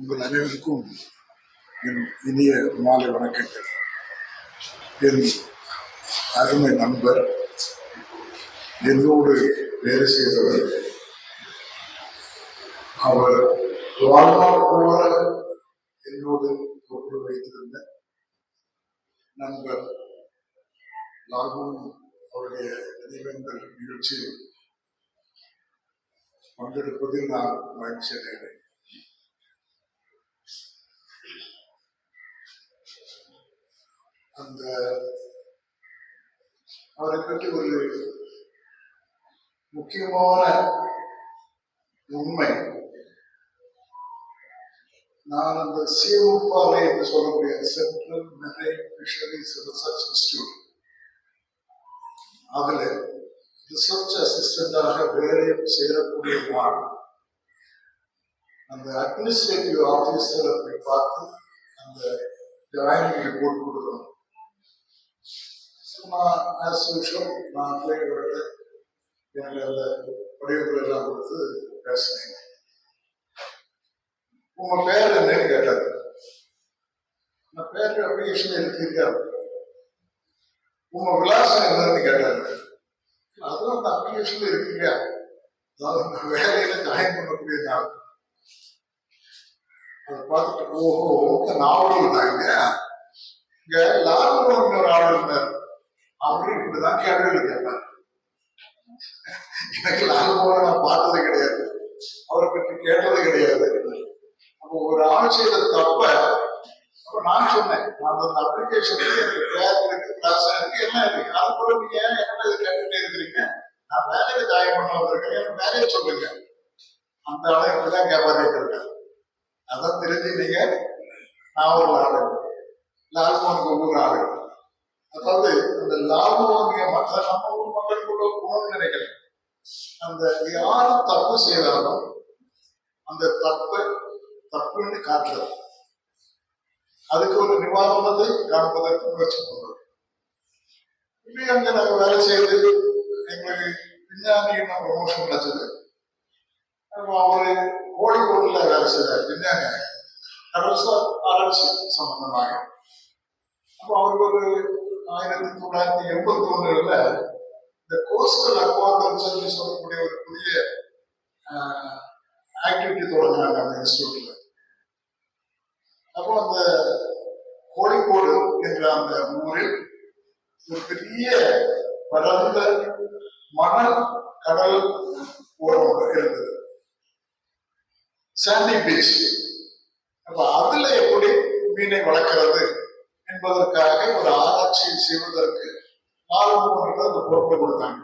உங்கள் அனைவருக்கும் என் இனிய மாலை வணக்கங்கள். என் அருமை நண்பர் என்னோடு வேலை செய்தவர் அவர் வாழ்நாள் போல என்னோடு தொடர்பு வைத்திருந்த நண்பர் லால்மோகன் அவருடைய நினைவேந்தல் நிகழ்ச்சியில் பங்கெடுப்பதில் நான் மகிழ்ச்சி அடைகிறேன். அந்த அவரை பற்றி ஒரு முக்கியமான உண்மை. நான் அந்த சிஎம்பாலை என்று சொல்லக்கூடிய central marine fisheries research institute அதில் ரிசர்ச் அசிஸ்டண்டாக வேலையும் சேரக்கூடிய நான் அந்த அட்மினிஸ்ட்ரேட்டிவ் ஆஃபீஸரை போய் பார்த்து அந்த ஜாயினிங் ரிப்போர்ட் கொடுக்கணும். நான் ஆஸ் யூஷுவல் நான் பிள்ளைகளோட எனக்கு அந்த படிவுகள் எல்லாம் கொடுத்து பேசினேன். உங்க பேர் என்னன்னு கேட்டாரு. நான் பேர் அப்ளிகேஷன் இருக்கீங்க உங்க விலாசம் என்னன்னு கேட்டாரு. அதுவும் அந்த அப்ளிகேஷன்ல இருக்கீங்க அதாவது வேலையில ஜாயின் பண்ணக்கூடிய நாள். அதை பார்த்துட்டு ஓஹோ உங்க நாவல் தாங்க இங்க லாபம் ஒரு ஆள் இருந்தார். அவரு இப்படிதான் கேள்விகள் கேட்டார் எனக்கு லாபம் நான் பார்த்தது கிடையாது. அவரை பற்றி கேட்டது கிடையாது. அப்போ ஒரு ஆள் செய்த தப்ப அப்ப நான் சொன்னேன் நான் அந்த அப்ளிகேஷன் எனக்கு பேர் இருக்கு கிளாஸ் இருக்கு என்ன இருக்கு அது கூட நீங்க ஏன் என்ன இது கேட்டுட்டே இருக்கிறீங்க? நான் வேலைக்கு ஜாயின் பண்ண வந்திருக்கேன் எனக்கு வேலையை சொல்லுங்க. அந்த ஆளை இப்படிதான் கேட்பாரு இருக்காரு அதான் தெரிஞ்சு நீங்க நான் ஒரு ஆளு. லால்மோனுக்கு ஒவ்வொரு ஆளு. அதாவது அந்த லாபம் வாங்கிய மக்கள் நம்ம ஊர் மக்களுக்குள்ள குணம் நினைக்கல. அந்த யார் தப்பு செய்தாலும் அந்த தப்பு தப்புன்னு காட்டுறது அதுக்கு ஒரு நிவாரணத்தை காண்பதற்கு முயற்சி பண்றோம் இப்படி அங்க நாங்க வேலை செய்து எங்களுக்கு விஞ்ஞானின்னு ப்ரொமோஷன் கிடைச்சது. அப்போ அவரு கோழிக்கோட்டில் வேலை செய்தார் விஞ்ஞானி. கடல்சார் ஆராய்ச்சி சம்பந்தமாக. அப்போ அவருக்கு ஒரு ஆயிரத்தி தொள்ளாயிரத்தி எண்பத்தி ஒண்ணுல இந்த கோஸ்டல் அக்வாகல்ச்சர்னு சொல்லக்கூடிய ஒரு புதிய ஆக்டிவிட்டி தொடங்கினாங்க அந்த இன்ஸ்டியூட்ல அப்போ அந்த கோழிக்கோடு என்ற அந்த ஊரில் ஒரு பெரிய பரந்த மணல் கடல் ஓரம் இருந்தது. சாண்டி பீச் அப்ப அதுல எப்படி மீனை வளர்க்கிறது? என்பதற்காக ஒரு ஆராய்ச்சியை செய்வதற்கு ஆர்வம் அந்த பொறுப்பை கொடுத்தாங்க.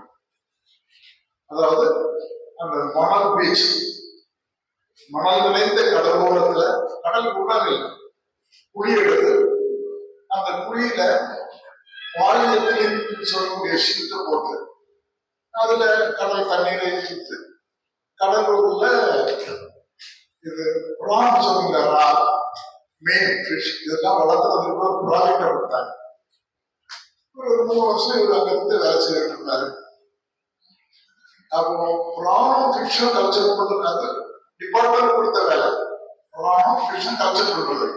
அதாவது அந்த மணல் பீச் மணல் நிறைந்த கடலோரத்துல கடல் உணவில் குழி எடுத்து அந்த குழியில வாழியத்தின் சொல்லக்கூடிய ஷீட்டை போட்டு அதுல கடல் தண்ணீரை இழுத்து கடலூர்ல இது ப்ரான் சொல்லுங்க மீன் ஃபிஷ் இதெல்லாம் வளர்த்துறதுக்கு ஒரு ப்ராஜெக்ட் கொடுத்தாங்க. ஒரு மூணு வருஷம் இவர் அங்க இருந்து வேலை செய்துட்டு இருந்தாரு. அப்போ புராணம் ஃபிக்ஷன் கல்ச்சர் பண்றது டிபார்ட்மெண்ட் கொடுத்த வேலை. புராணம் ஃபிக்ஷன் கல்ச்சர் பண்றது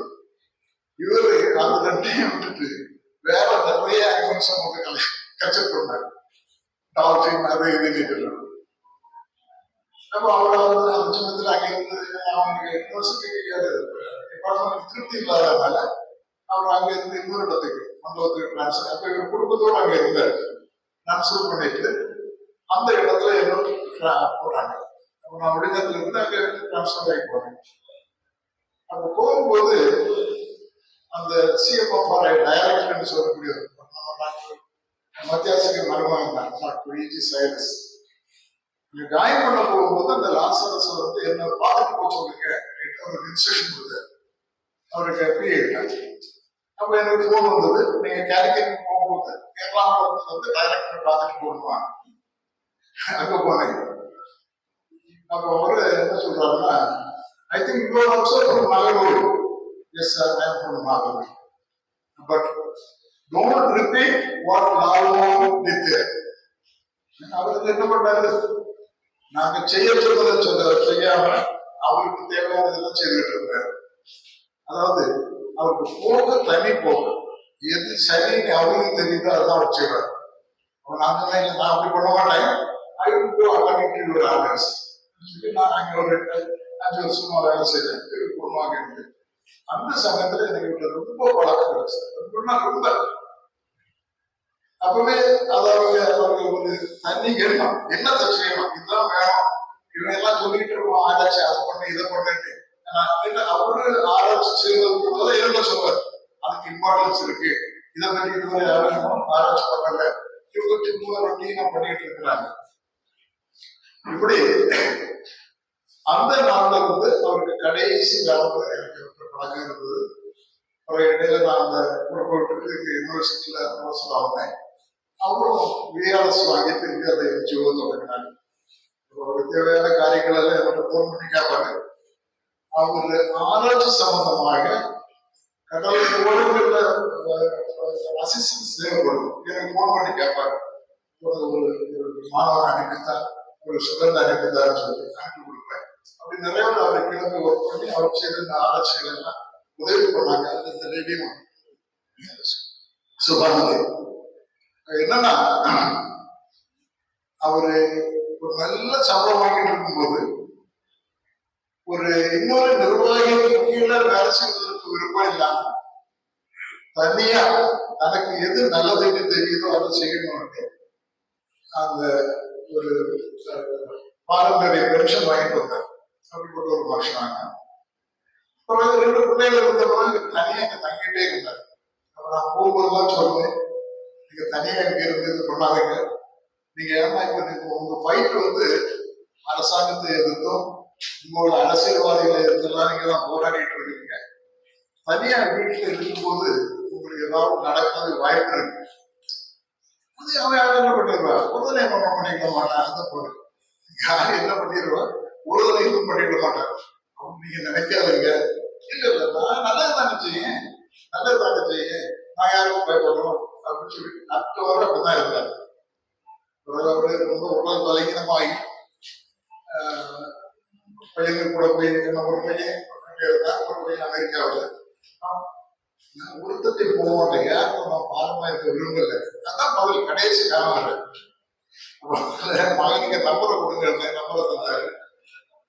இவரு அந்த ரெண்டையும் விட்டுட்டு வேற நிறைய அனிமல்ஸ் வந்து கல்ச்சர் பண்ணாரு டால்ஃபின் அது இது அப்போ அவரை வந்து அந்த சின்னத்தில் அங்கே இருந்து அவங்க யூனிவர்சிட்டிக்கு டிபார்ட்மெண்ட் திருப்தி இல்லாததுனால அவர் அங்கே இருந்து இன்னொரு இடத்துக்கு மண்டலத்துக்கு டிரான்ஸ்ஃபர் அப்போ எங்கள் குடும்பத்தோடு அங்கே இருந்தார். டிரான்ஸ்ஃபர் பண்ணிட்டு அந்த இடத்துல இன்னொரு போறாங்க. அப்போ நான் விடுதத்துல இருந்து அங்கே டிரான்ஸ்ஃபர் ஆகி போனேன். அப்போ போகும்போது அந்த சிஎம்எஃப் டைரக்டர்னு சொல்லக்கூடிய நம்ம டாக்டர் மத்தியாசிக்கு மருமகன் தான். டாக்டர் இஜி சைலஸ் காயம் பண்ண போகும்போது அந்த லாசரஸ் வந்து என்ன பார்த்து போக சொல்லுங்க. ஒரு இன்ஸ்ட்ரக்ஷன் கொடுத்தாரு. அவருக்கு பிஏ அப்போ எனக்கு ஃபோன் வந்தது. நீங்க கேலிக்கட் போகும்போது கேரளாவில் வந்து டைரக்டர் பார்த்துட்டு போடுவாங்க. அங்க போனேன். அப்போ அவரு என்ன சொல்றாருன்னா I think you are also from Mangalore yes sir I from but don't repeat what Lalo did அவருக்கு என்ன பண்ணாரு நாங்க செய்ய சொல்றதை சொல்ல செய்யாம அவருக்கு தேவையானதெல்லாம் செய்துட்டு இருந்தார் அதாவது அவருக்கு போக தனி போக எது சரின்னு அவருக்கு தெரியுதோ அதான் அவர் செய்வார். அவன் நான் தான் இல்லை நான் அப்படி பண்ண மாட்டேன். I will do according to your orders சொல்லி நான் அங்க ஒரு அஞ்சு வருஷமா வேலை செய்தேன். குடும்பமாக இருந்து. அந்த சமயத்துல எனக்கு இவங்க ரொம்ப பழக்கம் ரொம்பனா ரொம்ப அப்பவே அதாவது அவங்க ஒரு தண்ணி கேட்கலாம் என்னத்தை செய்யலாம் இதுதான் வேணும். இவன் எல்லாம் சொல்லிட்டு இருப்பான் ஆராய்ச்சி அதை பண்ணு இதை பண்ணுட்டு அவரு ஆராய்ச்சி செய்யறது கூட இருக்க அதுக்கு இம்பார்ட்டன்ஸ் இருக்கு. இதை பற்றி இதுவரை யாரும் ஆராய்ச்சி பண்ணல. இவங்க சும்மா ரொட்டீனா பண்ணிட்டு இருக்கிறாங்க. இப்படி அந்த நாள்ல வந்து அவருக்கு கடைசி காலத்துல எனக்கு ஒரு பழக்கம் இருந்தது. அப்புறம் இடையில நான் அந்த புறப்பட்டு யூனிவர்சிட்டியில ப்ரொஃபஸர் ஆனேன். அவரும் விஆர்எஸ் வாங்கி இங்க அதை என்ஜிஓ தொடங்கினாங்க அவருக்கு தேவையான காரியங்கள் எல்லாம் அவர்கிட்ட ஃபோன் பண்ணி கேட்பாங்க அவர் ஆராய்ச்சி சம்பந்தமாக கடவுளுக்கு ஒழுங்குல அசிஸ்டன்ஸ் தேவைப்படும் எனக்கு ஃபோன் பண்ணி கேட்பாரு. ஒரு ஒரு மாணவன் அனுப்பித்தான் ஒரு சுகந்த அனுப்பித்தான்னு சொல்லி அனுப்பி கொடுப்பேன். அப்படி நிறைய பேர் அவரை கிளம்பி ஒர்க் பண்ணி அவர் செய்த இந்த ஆராய்ச்சிகள் எல்லாம் உதவி பண்ணாங்க. அது இந்த லேடியும் சுபானந்தி என்னன்னா அவரு ஒரு நல்ல சம்பளம் வாங்கிட்டு இருக்கும்போது ஒரு இன்னொரு நிர்வாகிக்கு கீழே வேலை செய்வதற்கு விருப்பம் இல்லாம தனியா தனக்கு எது நல்லதுன்னு தெரியுதோ அதை செய்யணும்னு அந்த ஒரு பாரம்பரிய பென்ஷன் வாங்கிட்டு வந்தார் அப்படிப்பட்ட ஒரு மனுஷனாங்க அப்புறம் ரெண்டு பிள்ளைகள் இருந்த பிறகு தனியா இங்க தங்கிட்டே இருந்தார் அப்ப நான் போகும்போதுலாம் சொல்லுவேன் நீங்க தனியா இங்க இருந்து இது பண்ணாதீங்க. நீங்க ஏன்னா இப்ப நீங்க உங்க ஃபைட் வந்து அரசாங்கத்தை எதிர்த்தும் உங்களோட அரசியல்வாதிகளை எதிர்த்தெல்லாம் நீங்க தான் போராடிட்டு இருக்கீங்க. தனியா வீட்டுல இருக்கும்போது உங்களுக்கு ஏதாவது நடக்கிறது வாய்ப்பு இருக்கு. அது அவன் என்ன பண்ணிடுவா? உடனே என்ன பண்ணிக்க மாட்டான் அந்த பொண்ணு. யார் என்ன பண்ணிடுவா? உறுதலை இதுவும் பண்ணிட மாட்டான். அவங்க நீங்க நினைக்காதீங்க இல்ல இல்ல நான் நல்லது தானே செய்யேன் நல்லது தானே செய்யேன் நான் யாருக்கும் பயப்படணும்? அப்படின்னு சொல்லி அத்த வர அப்படிதான் இருந்தாரு. அவரு ரொம்ப உடல் பலகீனமாகி ஆஹ், கூட போய் என்ன ஒரு பையன் இருந்தா ஒரு பையன் அமெரிக்காவில் உருத்தத்தை போவோம் இல்லையா நம்ம யாருக்கும் பாரமா இருக்க விரும்பல அதான் முதல் கடைசி காலம் மகனுக்கு நம்பரை கொடுங்க நம்பரை தந்தாரு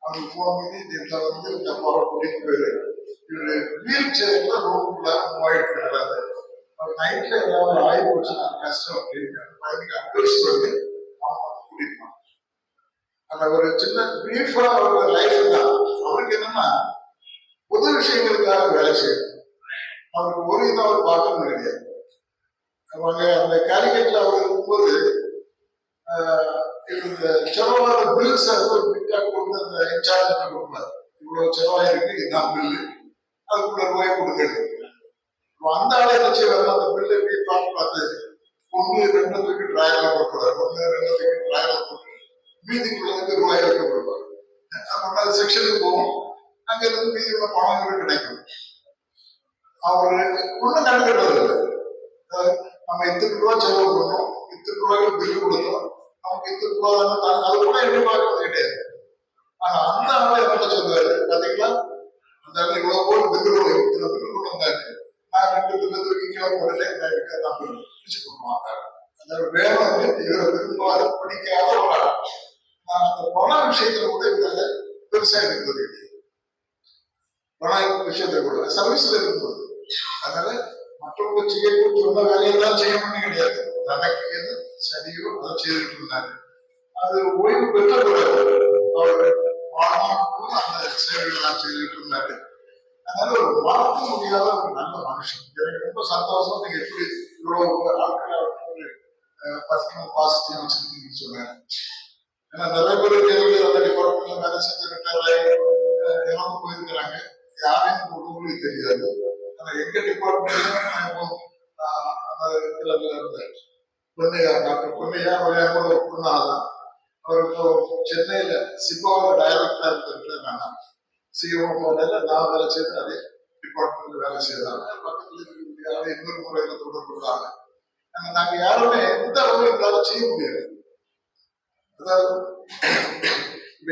அவங்க போன பண்ணி இந்த வந்து இந்த அப்பாவை கூட்டிட்டு போயிரு இவரு வீல் சேர்ல ரோட்ல மூவாயிட்டு இருக்கிறாரு நைட்ல ஏதாவது ஆகி போச்சுன்னா கஷ்டம் அப்படின்னு பையனுக்கு அட்வைஸ் பண்ணி அவன் வந்து கூட்டிட்டு போனான். அந்த ஒரு சின்ன பிரீஃபா ஒரு லைஃப் தான் அவருக்கு என்னன்னா பொது விஷயங்களுக்காக வேலை செய்யணும். அவருக்கு ஒரு இதை அவர் பார்க்க கிடையாது. அவங்க அந்த கேரிகேட்ல அவர் இருக்கும்போது இந்த செலவான பில்ஸ் ஒரு பிட்டா கொண்டு அந்த இன்சார்ஜ் கொடுப்பாரு. இவ்வளவு செலவாயிருக்கு இதுதான் பில்லு அதுக்குள்ள ரூபாய் கொடுக்கிறது. அந்த ஆளே என்ன செய்வாரு அந்த பில்லு போய் பார்த்து பார்த்து ஒன்று ரெண்டுத்துக்கு தூக்கி டிராயர்ல போட்டுறாரு ஒன்று ரெண்டுத்துக்கு தூக்கி போட்டு மீதிக்குள்ளதுக்கு ரூபாய் வைக்க கொடுப்பாரு நம்ம செக்ஷனுக்கு போவோம். அங்க இருந்து மீதி உள்ள பணங்கள் கிடைக்கும். அவரு ஒண்ணும் நடக்கிறது நம்ம இத்தனை ரூபாய் செலவு பண்ணோம். இத்தனை ரூபாய்க்கு பில் கொடுத்தோம். நமக்கு இத்தனை ரூபாய் தானே அது கூட எட்டு ரூபாய் கிடையாது. ஆனா அந்த ஆளு என்ன சொல்றாரு பாத்தீங்களா? அந்த ஆளு இவ்வளவு போட்டு பில் இத்தனை பில் கொண்டு வந்தாரு. நான் ரெண்டு பில்லு தூக்கி கீழே போடல. நான் பில் பிடிச்சு கொடுக்க மாட்டாரு அந்த வந்து இவரை விரும்புவாரு பிடிக்காத ஒரு ஆள். அந்த பண விஷயத்துல கூட இவங்க பெருசா இருக்கிறது கிடையாது பண விஷயத்தை கூட சர்வீஸ்ல இருக்கும்போது அதனால மற்றவங்க செய்யக்கூடிய சொன்ன வேலையெல்லாம் செய்யணும்னு கிடையாது. தனக்கு எது சரியோ அதை செய்துட்டு இருந்தாங்க. அது ஓய்வு பெற்ற பிறகு அவர் வாழ்நாளுக்கும் அந்த சேவைகள்லாம் செய்துட்டு இருந்தாரு அதனால ஒரு மறக்க முடியாத ஒரு நல்ல மனுஷன். எனக்கு ரொம்ப சந்தோஷம். நீங்க எப்படி இவ்வளவு ஆட்களை ஒரு பாசிட்டிவ் வச்சிருக்கீங்கன்னு சொன்னாங்க ஏன்னா நிறைய பேர் இருந்து அந்த டிபார்ட்மெண்ட்ல வேலை செஞ்சு ரிட்டையர் ஆகி இறந்து போயிருக்கிறாங்க. யாரையும் உங்களுக்கு தெரியாது. ஆனா எங்க டிபார்ட்மெண்ட்ல அந்த இதுல இருந்த பொன்னையா டாக்டர் பொன்னையா விளையாட ஒரு பொண்ணாதான் அவர் இப்போ சென்னையில சிப்பாவோட டைரக்டா இருக்கிறது நான் சிஎம் போனதுல நான் வேலை செய்து அதே டிபார்ட்மெண்ட்ல வேலை செய்தாங்க பக்கத்துல இன்னொரு முறையில தொடர்பு கொள்ளாங்க ஆனா நாங்க யாருமே எந்த அளவு எங்களால செய்ய முடியாது. அதாவது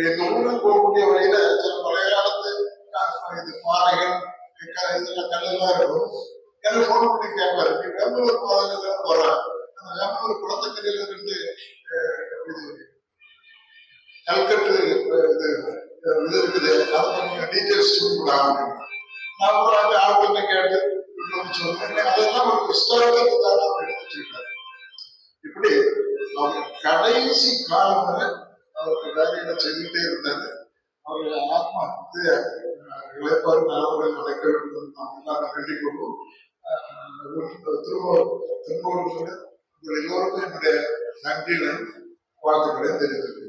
எங்க ஊருக்கு போகக்கூடிய வழியில சில பழைய காலத்து இது பாறைகள் இதெல்லாம் இதுல கல்லெல்லாம் இருக்கும். எனக்கு ஃபோன் பண்ணி கேட்பாரு. நீ வேம்பலூர் பாதையில தான் அந்த வேம்பலூர் குளத்தக்கரையில இருந்து இது கல்கட்டு இது இது இருக்குது. அதை கொஞ்சம் டீட்டெயில்ஸ் நான் அந்த கேட்டு சொன்னேன் அதெல்லாம் ஒரு ஹிஸ்டாரிக்கல் இப்படி கடைசி காலம் வரை அவருக்கு வேலையில செஞ்சுட்டே இருந்தாரு. அவருடைய ஆத்மா வந்து அஹ், நடக்க வேண்டும் நாம் எல்லாரும் வேண்டிக் கொள்வோம். திரும்ப திரும்ப உங்கள் எல்லோருக்கும் என்னுடைய நன்றிகளை வாழ்த்துக்களை தெரிவித்துள்ளேன்